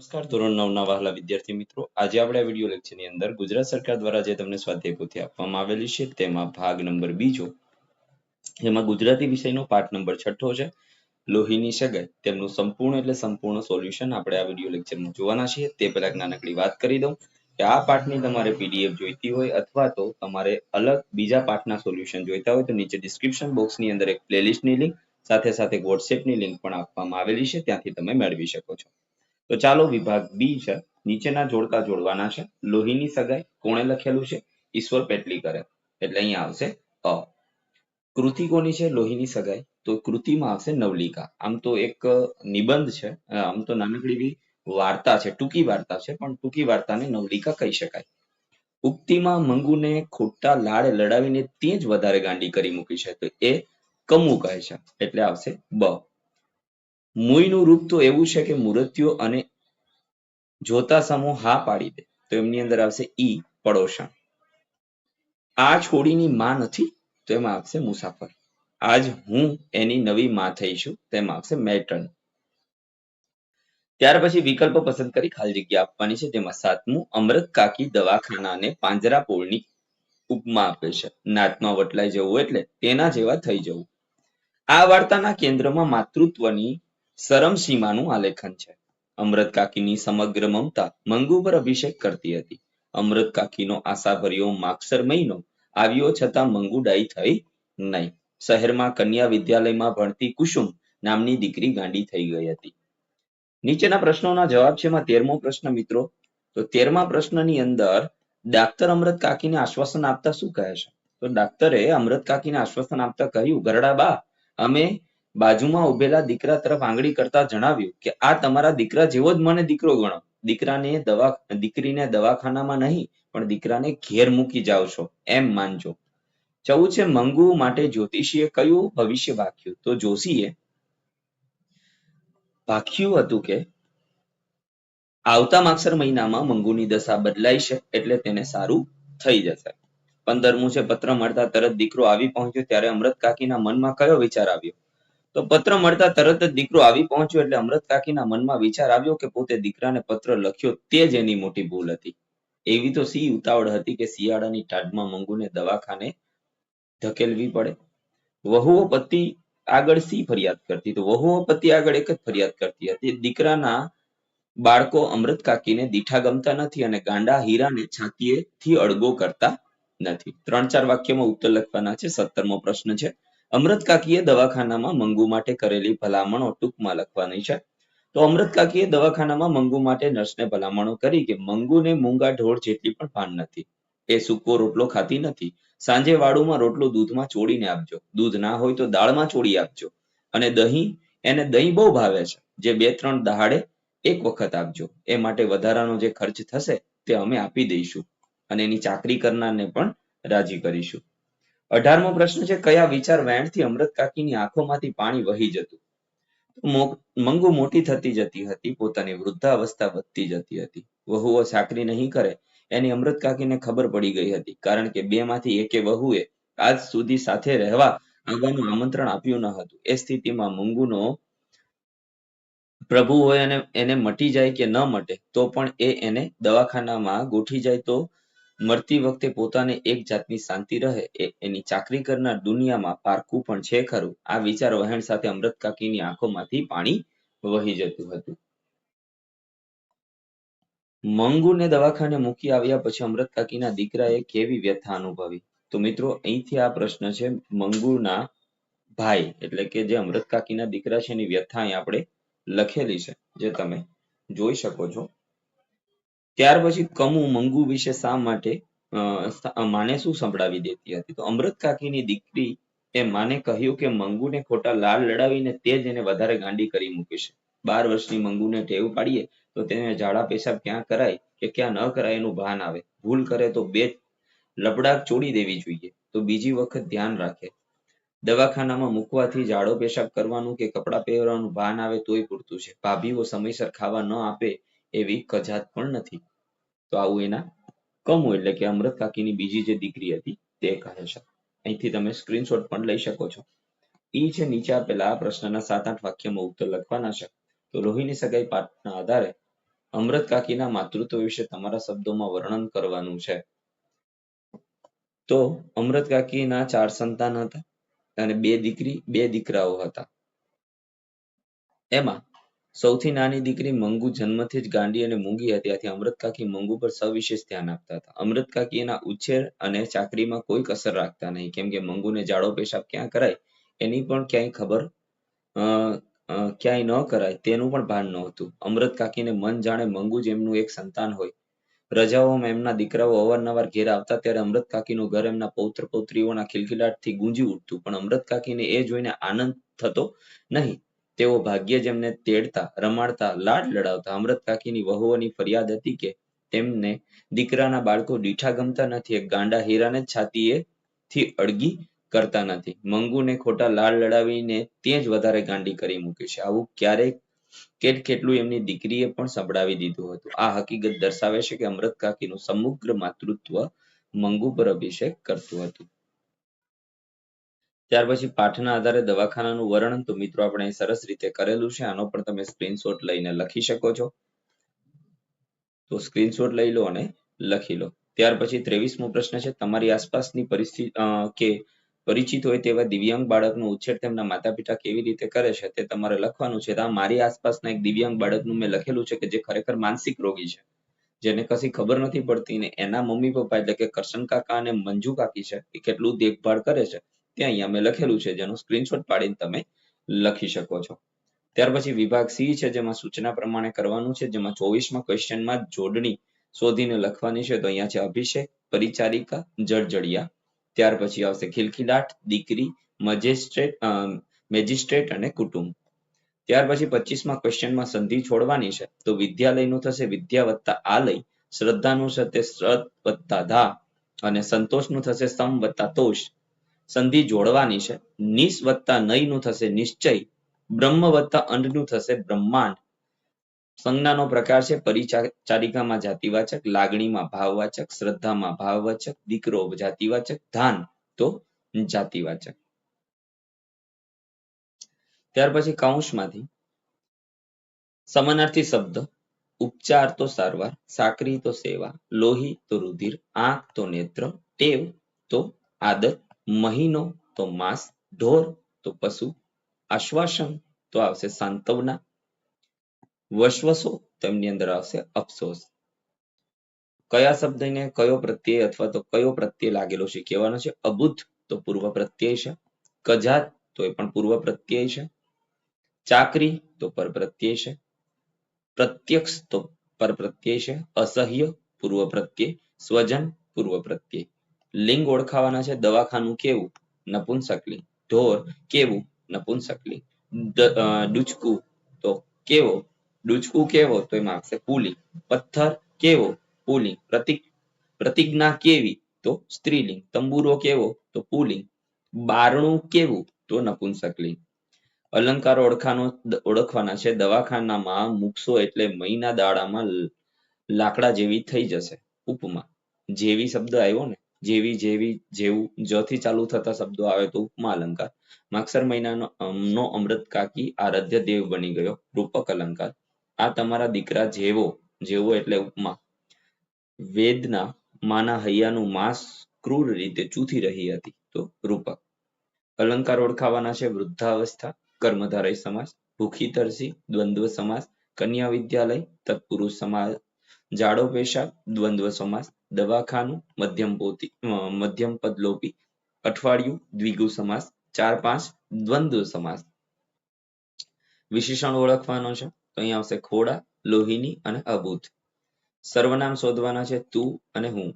નમસ્કાર, ધોરણ નવ ના વહાલા વિદ્યાર્થી મિત્રો. આજે આપણે આ વીડિયો લેક્ચરની અંદર ગુજરાત સરકાર દ્વારા જે તમને સ્વાધ્યાય પોથી આપવામાં આવેલી છે, તેમાં ભાગ નંબર બીજો, એમાં ગુજરાતી વિષયનો પાઠ નંબર છઠ્ઠો છે, લોહીની સગાઈ. તેમનું સંપૂર્ણ એટલે સંપૂર્ણ સોલ્યુશન આપણે આ વીડિયો લેક્ચરમાં જોવાના છીએ. તે પહેલા નાનકડી વાત કરી દઉં કે આ પાઠની તમારે પીડીએફ જોઈતી હોય અથવા તો તમારે અલગ બીજા પાઠના સોલ્યુશન જોઈતા હોય તો નીચે ડિસ્ક્રિપ્શન બોક્સની અંદર એક પ્લેલિસ્ટની લિંક સાથે સાથે વોટ્સએપની લિંક પણ આપવામાં આવેલી છે. ત્યાંથી તમે મેળવી શકો છો. તો ચાલો વિભાગ બી છે. નીચેના જોડકા જોડવાના છે. લોહીની સગાઈ કોણે લખેલું છે? ઈશ્વર પેટલીકરે એટલે અહીંયા આવશે અ. કૃતિ કોની છે? લોહીની સગાઈ. તો કૃતિમાં આવશે નવલિકા. આમ તો એક નિબંધ છે. આમ તો નાનકડી બી વાર્તા છે. ટૂંકી વાર્તા છે, પણ ટૂંકી વાર્તાને નવલિકા કહી શકાય. ઉક્તિમાં મંગુને ખોટા લાડ લડાવીને તે જ વધારે ગાંડી કરી મૂકી છે. તો એ કમુ કહે છે. એટલે આવશે બ. મુઈનું રૂપ તો એવું છે કે મૂર્તિઓ અને જોતા સમૂહ હા પાડી દે. તો એમની અંદર આવશે ઈ, પડોશણ. આ છોડીની માં નથી, તો એમાં આવશે મુસાફર. આજ હું એની નવી માં થઈશું તેમાં આવશે મેટર્ન ત્યાર પછી વિકલ્પ પસંદ કરી ખાલી જગ્યા આપવાની છે તેમાં સાતમું, અમૃત કાકી દવાખાનાને પાંજરાપોળની ઉપમા આપે છે. નાતમાં વટલાઈ જવું એટલે તેના જેવા થઈ જવું. આ વાર્તાના કેન્દ્રમાં માતૃત્વની સરમસીમાનું આલેખન છે. અમૃત કાકીની સમગ્ર મમતા મંગુ પર અભિષેક કરતી હતી. અમૃત કાકીનો આશાભર્યો માગસર મહિનો આવ્યો છતાં મંગુ ડાઈ થઈ નહીં. શહેરમાં કન્યા વિદ્યાલયમાં ભણતી કુસુમ નામની દીકરી ગાંડી થઈ ગઈ હતી. નીચેના પ્રશ્નોના જવાબ છે તેરમો પ્રશ્ન, મિત્રો. તો તેરમા પ્રશ્નની અંદર ડાક્ટર અમૃત કાકીને આશ્વાસન આપતા શું કહે છે? તો ડાક્ટરે અમૃત કાકીને આશ્વાસન આપતા કહ્યું, ગરડા બા, અમે બાજુમાં ઉભેલા દીકરા તરફ આંગળી કરતા જણાવ્યું કે, આ તમારા દીકરા જેવો જ મને દીકરો ગણો. દીકરાને દવા, દીકરીને દવાખાનામાં નહીં, પણ દીકરાને ઘેર મૂકી જાઓ છો. એમ માનજો. ચૌદ છે મંગુ માટે જ્યોતિષીએ કયું ભવિષ્ય ભાખ્યું તો જોશીએ. વાક્યું હતું કે, આવતા માગસર મહિનામાં મંગુની દશા બદલાઈ છે, એટલે તેને સારું થઈ જશે. પંદરમું છે, પત્ર મળતા તરત દીકરો આવી પહોંચ્યો ત્યારે અમૃત કાકીના મનમાં કયો વિચાર આવ્યો? તો પત્ર મળતા તરત જ દીકરો આવી પહોંચ્યો એટલે અમૃત કાકીના મનમાં વિચાર આવ્યો કે પોતે દીકરાને પત્ર લખ્યો તે જ એની મોટી ભૂલ હતી. એવી તો સી ઉતાવળ હતી કે શિયાળાની ટાઢમાં મંગુને દવાખાને ધકેલવી પડે. વહુઓ પતિ આગળ સી ફરિયાદ કરતી? તો વહુઓ પતિ આગળ એક જ ફરિયાદ કરતી હતી. દીકરાના બાળકો અમૃત કાકીને દીઠા ગમતા નથી અને ગાંડા હીરાને છાતીએથી અડગો કરતા નથી. ત્રણ ચાર વાક્યમાં ઉત્તર લખવાના છે, સત્તરમો પ્રશ્ન છે. અમૃત કાકીએ દવાખાનામાં મંગુ માટે કરેલી ભલામણો ટૂંકમાં લખવાની છે. તો અમૃત કાકીએ દવાખાનામાં મંગુ માટે નર્સને ભલામણો કરી કે મંગુને મૂંગા ઢોળ જેટલી પણ ભાન નથી. એ સૂકો રોટલો ખાતી નથી. સાંજે વાડુમાં રોટલો દૂધમાં ચોડીને આપજો. દૂધ ના હોય તો દાળમાં ચોડી આપજો. અને દહીં, એને દહીં બહુ ભાવે છે. જે બે ત્રણ દહાડે એક વખત આપજો. એ માટે વધારાનો જે ખર્ચ થશે તે અમે આપી દઈશું. અને એની ચાકરી કરનારને પણ રાજી કરીશું. અઢારમો પ્રશ્ન છે, કયા વિચાર વેણથી અમૃત કાકીની આંખોમાંથી પાણી વહી જતું? મંગુ મોટી થતી જતી હતી, પોતાની વૃદ્ધાવસ્થા વધતી જતી હતી. વહુઓ ચાકરી નહીં કરે, એની અમૃત કાકીને ખબર પડી ગઈ હતી, કારણ કે બે માંથી એકે વહુએ આજ સુધી સાથે રહેવા આવવાનું આમંત્રણ આપ્યું ન હતું. એ સ્થિતિમાં મંગુનો પ્રભુ હોય અને એને મટી જાય કે ન મટે, તો પણ એ એને દવાખાનામાં ગોઠી જાય તો મરતી વખતે પોતાને એક જાતની શાંતિ રહે એ એની ચાકરી કરનાર દુનિયામાં પારકું પણ છે ખરું. આ વિચાર વહેણ સાથે અમૃત કાકીની આંખોમાંથી પાણી વહી જતું હતું. મંગુને દવાખાને મૂકી આવ્યા પછી અમૃત કાકીના દીકરાએ કેવી વ્યથા અનુભવી. તો મિત્રો, અહીંથી આ પ્રશ્ન છે મંગુના ભાઈ, એટલે કે જે અમૃત કાકીના દીકરા છે એની વ્યથા અહીં આપણે લખેલી છે, જે તમે જોઈ શકો છો. ત્યાર પછી કમુ મંગુ વિશે શા માટે માને શું સંભળાવી દેતી હતી? તો અમૃત કાકીની દીકરી એ માને કહ્યું કે મંગુને ખોટા લાળ લડાવીને તે જ એને વધારે ગાંડી કરી મૂકી છે. બાર વર્ષની મંગુને ટેવ પાડીએ તો તેને ઝાડા પેશાબ ક્યાં કરાય કે ક્યાં ન કરાય એનું ભાન આવે? ભૂલ કરે તો બે લપડાક ચોડી દેવી જોઈએ. તો બીજી વખત ધ્યાન રાખે. દવાખાનામાં મૂકવાથી ઝાડો પેશાબ કરવાનું કે કપડાં પહેરવાનું ભાન આવે તોય પૂરતું છે. ભાભીઓ સમયસર ખાવા ન આપે એવી કજાત પણ નથી. તો આવું એના કમુ એટલે કે અમૃત કાકીની બીજી જે દીકરી હતી તે કહે છે. અહીંથી તમે સ્ક્રીનશોટ પણ લઈ શકો છો. એ છે નીચે આપેલા પ્રશ્નના સાત આઠ વાક્યમાં ઉત્તર લખવાના છે. તો રોહિણી સગાઈ પાઠના આધારે અમૃત કાકીના માતૃત્વ વિશે તમારા શબ્દોમાં વર્ણન કરવાનું છે. તો અમૃત કાકીના ચાર સંતાન હતા અને બે દીકરી, બે દીકરાઓ હતા. એમાં સૌથી નાની દીકરી મંગુ જન્મથી જ ગાંડી અને મૂંગી હતી. ત્યાંથી અમૃત કાકી મંગુ પર સવિશેષ ધ્યાન આપતા હતા. અમૃત કાકી એના ઉછેર અને ચાકરીમાં કોઈ કસર રાખતા નહીં. કેમ કે મંગુને જાડો પેશાબ ક્યાં કરાય? એની પણ ક્યાંય ખબર ક્યાંય ન કરાય તેનું પણ ભાન નહોતું. અમૃત કાકીને મન જાણે મંગુ એમનું એક સંતાન હોય. રજાઓમાં એમના દીકરાઓ અવારનવાર ઘેર આવતા ત્યારે અમૃત કાકીનું ઘર એમના પૌત્ર પૌત્રીઓના ખિલખિલાટથી ગુંજી ઉઠતું. પણ અમૃત કાકીને એ જોઈને આનંદ થતો નહીં. તેઓ ભાગ્યે જ એમને તેડતા, રમાડતા લાડ લડાવતા, અમૃત કાકીની વહુઓની ફરિયાદ હતી કે તેમને દીકરાના બાળકો દીઠા ગમતા નથી ગાંડા હીરાને છાતીએ થી અડગી કરતા નથી. મંગુને ખોટા લાડ લડાવીને તે જ વધારે ગાંડી કરી મૂકી છે. આવું ક્યારેક કેટ કેટલું એમની દીકરીએ પણ સંભળાવી દીધું હતું. આ હકીકત દર્શાવે છે કે અમૃત કાકીનું સમગ્ર માતૃત્વ મંગુ પર અભિષેક કરતું હતું. ત્યાર પછી પાઠના આધારે દવાખાનાનું વર્ણન તો મિત્રો આપણે સરસ રીતે કરેલું છે. આનો પણ તમે સ્ક્રીનશોટ લઈને લખી શકો છો. તો સ્ક્રીનશોટ લઈ લો અને લખી લો. ત્યાર પછી ત્રેવીસમો પ્રશ્ન છે, તમારી આસપાસની પરિસ્થિતિ કે પરિચિત હોય તેવા દિવ્યાંગ બાળકનો ઉછેર તેમના માતા પિતા કેવી રીતે કરે છે તે તમારે લખવાનું છે. આ મારી આસપાસના એક દિવ્યાંગ બાળકનું મેં લખેલું છે કે જે ખરેખર માનસિક રોગી છે. જેને કશી ખબર નથી પડતી ને એના મમ્મી પપ્પા એટલે કે કરશન કાકા અને મંજુ કાકી છે એ કેટલું દેખભાળ કરે છે. તે અહીંયા મેં લખેલું છે, જેનો સ્ક્રીનશોટ પાડીને તમે લખી શકો છો. ત્યાર પછી વિભાગ સી છે, જેમાં સૂચના પ્રમાણે કરવાનું છે, જેમાં ચોવીસમાં ક્વેશ્ચનમાં જોડણી શોધીને લખવાની છે, તો અહીંયા છે અભિષેક, પરિચારિકા, જળજળિયા. ત્યાર પછી આવશે ખિલખિલાટ દીકરી, મજિસ્ટ્રેટ મેજિસ્ટ્રેટ અને કુટુંબ. ત્યાર પછી પચીસમાં ક્વેશ્ચનમાં સંધિ છોડવાની છે, તો વિદ્યાલયનું થશે વિદ્યા વત્તા આલય, શ્રદ્ધાનું છે તે શ્રદ્ધ વત્તા ધા, અને સંતોષનું થશે સમ વત્તા તોષ. સંધિ જોડવાની છે. નિસ વત્તા નયનું થશે નિશ્ચય, બ્રહ્મ વત્તા અંડનું થશે બ્રહ્માંડ. સંજ્ઞાનો પ્રકાર છે પરિચારિકામાં જાતિવાચક, લાગણીમાં ભાવવાચક, શ્રદ્ધામાં ભાવવાચક, દીકરો જાતિવાચક, ધાન તો જાતિવાચક. ત્યાર પછી કૌંસમાંથી સમાનાર્થી શબ્દ, ઉપચાર તો સારવાર, સાકરી તો સેવા, લોહી તો રુધિર, આંખ તો નેત્ર, ટેવ તો આદત મહિનો તો માસ, ઢોર તો પશુ. આશ્વાસન તો આવશે સાંતવના. વસવસો તેમની અંદર આવશે અફસોસ. કયા શબ્દને કયો પ્રત્યય અથવા તો કયો પ્રત્યય લાગેલો છે કહેવાનો છે? અબુદ્ધ તો પૂર્વ પ્રત્યય છે. કજાત તો એ પણ પૂર્વ પ્રત્યય છે. ચાકરી તો પર પ્રત્યય છે. પ્રત્યક્ષ તો પર પ્રત્યય છે. અસહ્ય પૂર્વ પ્રત્યય. સ્વજન પૂર્વ પ્રત્યય. લિંગ ઓળખાવાના છે, દવાખાનું કેવું? નપુંસકલિંગ. ઢોર કેવું? નપુંસકલિંગ. ડૂચકું. તો કેવો? ડૂચકું કેવો? તો એમાં આવશે પુલિંગ. પથ્થર કેવો? પુલિંગ. પ્રતિક, પ્રતિજ્ઞા કેવી? તો સ્ત્રીલિંગ. તંબુરો કેવો? તો પુલિંગ. બારણું કેવું? તો નપુંસકલિંગ. અલંકાર ઓળખાનો ઓળખવાના છે. દવાખાનામાં મૂકશો એટલે મહિના દાડામાં લાકડા જેવી થઈ જશે. ઉપમા. જેવી શબ્દ આવ્યો ને જેવી જેવી જેવું જથી ચાલુ થતા શબ્દો આવે તો ઉપમા અલંકાર. માગસર મહિનાનો નો અમૃત કાકી આરાધ્ય દેવ બની ગયો. રૂપક અલંકાર. આ તમારા દીકરા જેવો જેવો એટલે ઉપમા. વેદના માના હૈયાનું માંસ ક્રૂર રીતે ચૂથી રહી હતી તો રૂપક. અલંકાર ઓળખાવાના છે વૃદ્ધાવસ્થા, કર્મધારય સમાસ ભૂખી તરસી દ્વંદ્વ સમાસ, કન્યા વિદ્યાલય, તત્પુરુષ સમાસ, જાડો પેશાબ, દ્વંદ્વ સમાસ દવાખાનું, મધ્યમ પોતી મધ્યમ પદલોપી, અઠવાડિયું, દ્વિગુ સમાસ ચાર પાંચ દ્વંદ્વ સમાસ. વિશેષણ ઓળખવાનો છે. તો અહીંયા આવશે ખોડા, લોહીની અને અબૂધ સર્વનામ શોધવાના છે તું અને હું.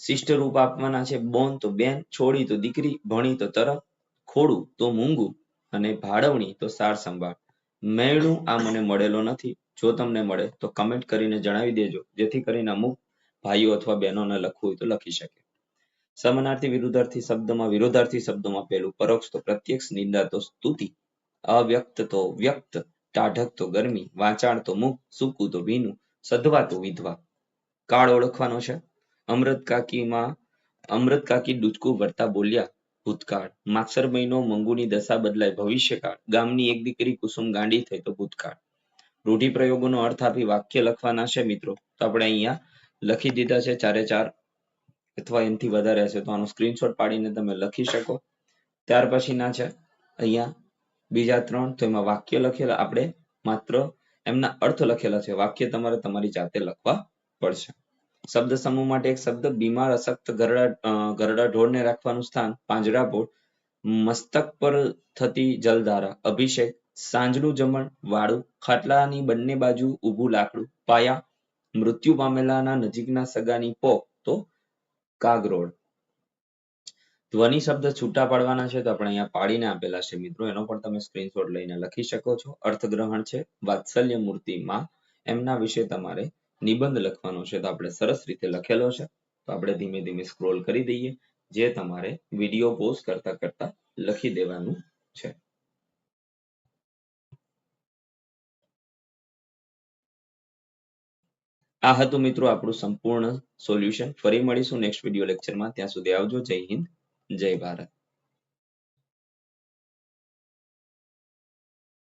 શિષ્ટ રૂપ આપવાના છે બોન તો બેન, છોડી તો દીકરી, ભણી તો તરફ ખોડું તો મૂંગું અને ભાડવણી તો સાર સંભાળ. મેળું આ મને મળેલો નથી. જો તમને મળે તો કમેન્ટ કરીને જણાવી દેજો. જેથી કરીને અમુક ભાઈઓ અથવા બહેનોને લખવું હોય તો લખી શકે. સમાનાર્થી વિરુદ્ધાર્થી શબ્દમાં વિરોધાર્થી શબ્દોમાં પહેલું પરોક્ષ તો પ્રત્યક્ષ નિંદા તો સ્તુતિ, અવ્યક્ત તો વ્યક્ત, ટાઢક તો ગરમી વાંચાણ તો મુખ, સૂકું તો ભીનું સદવા તો વિધવા. કાળ ઓળખવાનો છે? અમૃત કાકીમાં, અમૃત કાકી ડૂચકું ભરતા બોલ્યા, ભૂતકાળ માગસર મહિનો મંગુની દશા બદલાય ભવિષ્યકાળ, ગામની એક દીકરી કુસુમ ગાંડી થઈ તો ભૂતકાળ. રૂઢિપ્રયોગોનો અર્થ આપી વાક્ય લખવાના છે મિત્રો. તો આપણે અહીંયા લખી દીધા છે ચારે ચાર અથવા એનાથી વધારે હશે તો આનો સ્ક્રીનશોટ પાડીને તમે લખી શકો. ત્યાર પછીના છે અહીંયા બીજા ત્રણ, તો એમાં વાક્ય લખેલા આપણે માત્ર એમના અર્થ લખેલા છે. વાક્ય તમારે તમારી જાતે લખવા પડશે. શબ્દ સમૂહ માટે એક શબ્દ બીમાર, અશક્ત, ગરડા ગરડા ઢોરને રાખવાનું સ્થાન પાંજરાપોળ મસ્તક પર થતી જલધારા, અભિષેક સાંજનું જમણ, વાળું, ખાટલાની બંને બાજુ ઊભું લાકડું, પાયા મૃત્યુ પામેલાના નજીકના સગાની પોક તો કાગરોળ. ધ્વનિ શબ્દ છૂટા પાડવાના છે, તો આપણે અહીંયા પાડીને આપેલા છે મિત્રો. એનો પણ તમે સ્ક્રીનશોટ લઈને લખી શકો છો. અર્થગ્રહણ છે, વાત્સલ્ય મૂર્તિમાં એમના વિશે તમારે નિબંધ લખવાનો છે. તો આપણે સરસ રીતે લખેલો છે. તો આપણે ધીમે ધીમે સ્ક્રોલ કરી દઈએ, જે તમારે વીડિયો પોઝ કરતા કરતા લખી દેવાનું છે. આ હતું મિત્રો આપણું સંપૂર્ણ સોલ્યુશન ફરી મળીશું નેક્સ્ટ વીડિયો લેક્ચરમાં ત્યાં સુધી આવજો. જય હિન્દ. જય ભારત.